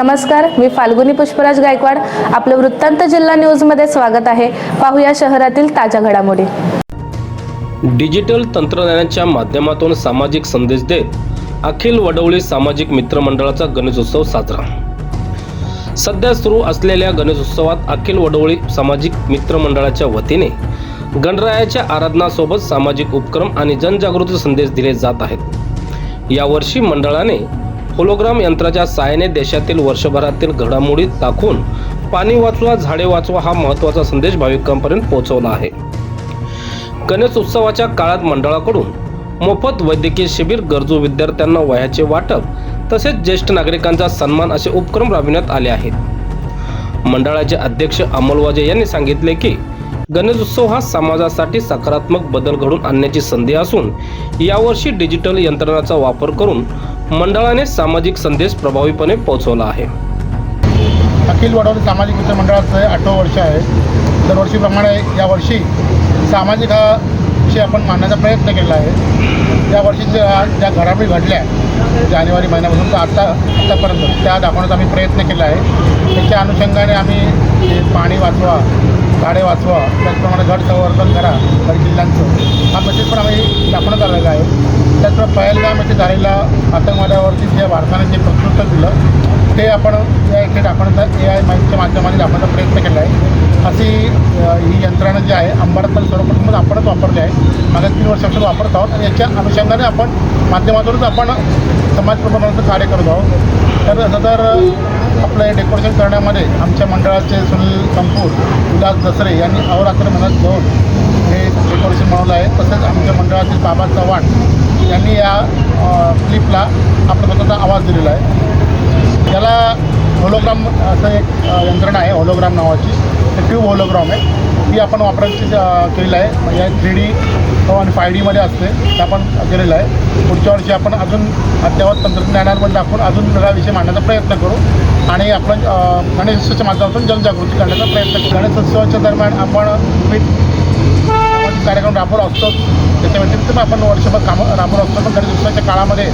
नमस्कार मी फाल्गुनी पुष्पराज गायकवाड. आपलं वृत्तांत जिल्हा न्यूजमध्ये स्वागत आहे. पाहूया शहरातील ताज्या घडामोडी. डिजिटल तंत्रज्ञानाच्या माध्यमातून सामाजिक संदेश देत अखिल वडवळी सामाजिक मित्रमंडळाचा गणेशोत्सव साजरा. सध्या सुरू असलेल्या गणेशोत्सवात अखिल वडवळी सामाजिक मित्रमंडळाच्या वतीने गणरायाच्या आराधनासोबत सामाजिक उपक्रम आणि जनजागृती संदेश दिले जात आहेत. यावर्षी मंडळाने होलोग्राम यंत्राच्या सहाय्याने देशातील वर्षभरातील घडामोडी दाखवून पाणी वाचवा झाडे वाचवा हा महत्त्वाचा संदेश भाविकांपर्यंत पोहोचवला आहे. गणेश उत्सवाच्या काळात मंडळाकडून मोफत वैद्यकीय शिबिर गरजू विद्यार्थ्यांना वयाचे वाटप तसेच ज्येष्ठ नागरिकांचा सन्मान असे उपक्रम राबविण्यात आले आहेत. मंडळाचे अध्यक्ष अमोल वाजे यांनी सांगितले की गणेशोत्सव हा समाजासाठी सकारात्मक बदल घडून आणण्याची संधी असून यावर्षी डिजिटल यंत्रणाचा वापर करून मंडळाने सामाजिक संदेश प्रभावीपणे पोहोचवला आहे. अखिल वडवली सामाजिक मित्र मंडळाचं आठवं वर्ष आहे. दरवर्षीप्रमाणे यावर्षी सामाजिक हा विषय आपण मांडण्याचा प्रयत्न केला आहे. या वर्षीच्या ज्या घडामोडी घडल्या जानेवारी महिन्यापासून तर आत्ता आत्तापर्यंत त्या दाखवण्याचा आम्ही प्रयत्न केला आहे. त्याच्या अनुषंगाने आम्ही पाणी वाचवा झाडे वाचवा त्याचप्रमाणे घट संवर्धन करा गड किल्ल्यांचं हा मेसेज पण आम्ही दाखवण्यात आलेला आहे. मात्र पहलगाम येथे झालेला आतंकवादावरती जे भारताने जे प्रत्युत्तर दिलं ते आपण या इथे दाखवण्याचा ए आय माहितीच्या माध्यमाने दाखवण्याचा प्रयत्न केला आहे. अशी ही यंत्रणा जी आहे अंबरनाथ सर्वप्रथमच आपणच वापरली आहे. मागे तीन वर्षापासून वापरत आहोत. आणि याच्या अनुषंगाने आपण माध्यमातूनच आपण समाज प्रबोधनाचं कार्य करत आहोत. तर सदर आपलं हे डेकोरेशन करण्यामध्ये आमच्या मंडळाचे सुनील कंपूर विलास दसरे यांनी अहोरात्र मनात घेऊन हे डेकोरेशन बनवलं आहे. तसेच आमच्या मंडळातील बाबा चव्हाण यांनी या क्लिपला आपला स्वतःचा आवाज दिलेला आहे. याला होलोग्राम असं एक यंत्रणा आहे होलोग्राम नावाची. ते ट्यूब होलोग्राम आहे. ती आपण वापरायची केलेलं आहे. म्हणजे थ्री डी आणि फाय डीमध्ये असते. ते आपण केलेलं आहे. पुढच्या वर्षी आपण अजून अद्ययावत तंत्रज्ञानावर दाखवून अजून वेगळा विषय मांडण्याचा प्रयत्न करू. आणि आपण गणेशोत्सवाच्या माध्यमातून जनजागृती करण्याचा प्रयत्न करू. गणेशोत्सवाच्या दरम्यान आपण विविध सामाजिक कार्यक्रम त्याच्या व्यतिरिक्त पण आपण वर्षभर कामं राबवत असतो पण गणेशोत्सवाच्या काळामध्ये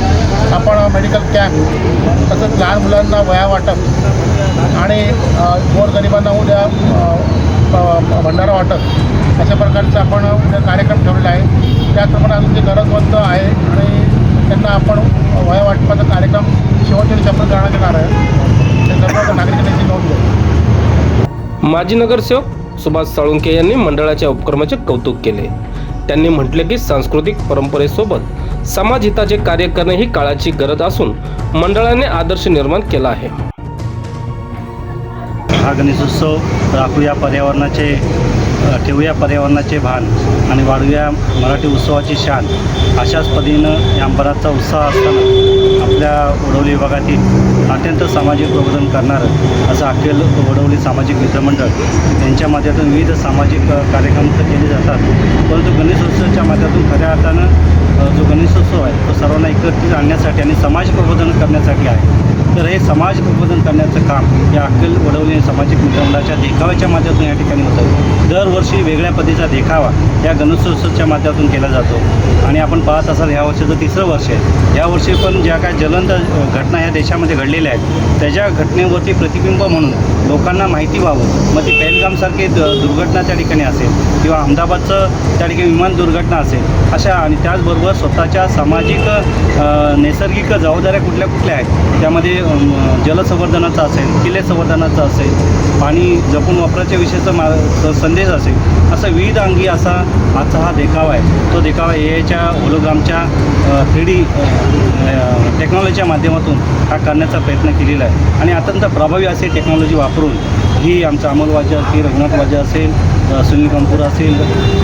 आपण मेडिकल कॅम्प तसंच लहान मुलांना वया वाटप आणि अ, गोरगरिबांना उद्या भंडारा वाटप अशा प्रकारचा आपण उद्या कार्यक्रम ठेवलेला आहे. त्याचप्रमाणे अजून जे गरजवंत आहे आणि त्यांना आपण वया वाटपाचा कार्यक्रम शेवटच्या दिवशी आपण करण्यात येणार आहे. ते सर्व नोंद घ्या माजी नगरसेवक सुभाष साळुंके यांनी मंडळाच्या उपक्रमाचे कौतुक केले. त्यांनी म्हटले की सांस्कृतिक परंपरेसोबत समाजहिताचे कार्य करणे ही काळाची गरज असून मंडळाने आदर्श निर्माण केला आहे. हा गणेशोत्सव राखूया पर्यावरणाचे ठेवूया पर्यावरणाचे भान आणि वाढूया मराठी उत्सवाची शान अशाच पद्धतीनं या अंबराचा उत्साह असताना आपल्या वडवली विभागातील अत्यंत सामाजिक प्रबोधन करणारं असं अखेल वडवली सामाजिक मित्रमंडळ यांच्या माध्यमातून विविध सामाजिक कार्यक्रम तर केले जातात. परंतु गणेशोत्सवाच्या माध्यमातून खऱ्या अर्थानं जो गणेशोत्सव आहे तो सर्वांना एकत्रित आणण्यासाठी आणि समाज प्रबोधन करण्यासाठी आहे. तर हे समाज प्रबोधन करण्याचं काम या अक्कल वडवली सामाजिक मित्रमंडळाच्या देखाव्याच्या माध्यमातून या ठिकाणी होतं दरवर्षी वेगळ्या पद्धतीचा देखावा या गणेशोत्सवाच्या माध्यमातून केला जातो. आणि आपण पाहत असाल ह्या वर्षीचं तिसरं वर्ष आहे. यावर्षी पण ज्या काय ज्वलंत घटना या देशामध्ये घडलेल्या आहेत त्याच्या घटनेवरती प्रतिबिंब म्हणून लोकांना माहिती व्हावं. मग ती पहलगामसारखी द- दुर्घटना त्या ठिकाणी असेल किंवा अहमदाबादचं त्या ठिकाणी विमान दुर्घटना असेल अशा आणि त्याचबरोबर स्वतःच्या सामाजिक नैसर्गिक जबाबदाऱ्या कुठल्या कुठल्या आहेत? त्यामध्ये जलसंवर्धनाचं जलसंवर्धनाचा असेल किल्ले संवर्धनाचा असेल पाणी जपून वापराच्या विषयीचा मा स- संदेश असेल असा विविध अंगी असा आजचा हा देखावा आहे. तो देखावा ए आयच्या होलोग्रामच्या थ्री डी टेक्नॉलॉजीच्या माध्यमातून हा करण्याचा प्रयत्न केलेला आहे. आणि अत्यंत प्रभावी असे टेक्नॉलॉजी वापरून ही आमचा अमोल वाजा असेल रघुनाथ वाजा असेल सुनील कंपूर असेल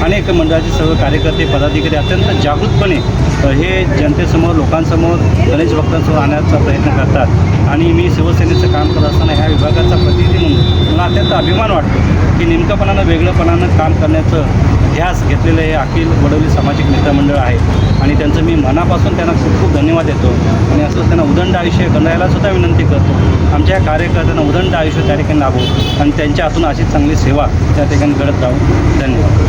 अनेक मंडळाचे सर्व कार्यकर्ते पदाधिकारी अत्यंत जागृतपणे हे जनतेसमोर लोकांसमोर गणेश भक्तांसमोर आणण्याचा प्रयत्न करतात. आणि मी शिवसेनेचं काम करत असताना ह्या विभागाचा प्रतिनिधी म्हणून मला अत्यंत अभिमान वाटतो की नेमकंपणानं वेगळंपणानं काम करण्याचं ध्यास घेतलेलं हे अखिल वडवली सामाजिक मित्रमंडळ आहे. आणि त्यांचं मी मनापासून त्यांना खूप खूप धन्यवाद देतो. आणि असंच त्यांना उदंड आयुष्य गंडायला सुद्धा विनंती करतो. आमच्या या कार्यकर्त्यांना उदंड आयुष्य त्या ठिकाणी लाभो आणि त्यांच्या हातून अशीच चांगली सेवा त्या ठिकाणी घडत राहू. धन्यवाद.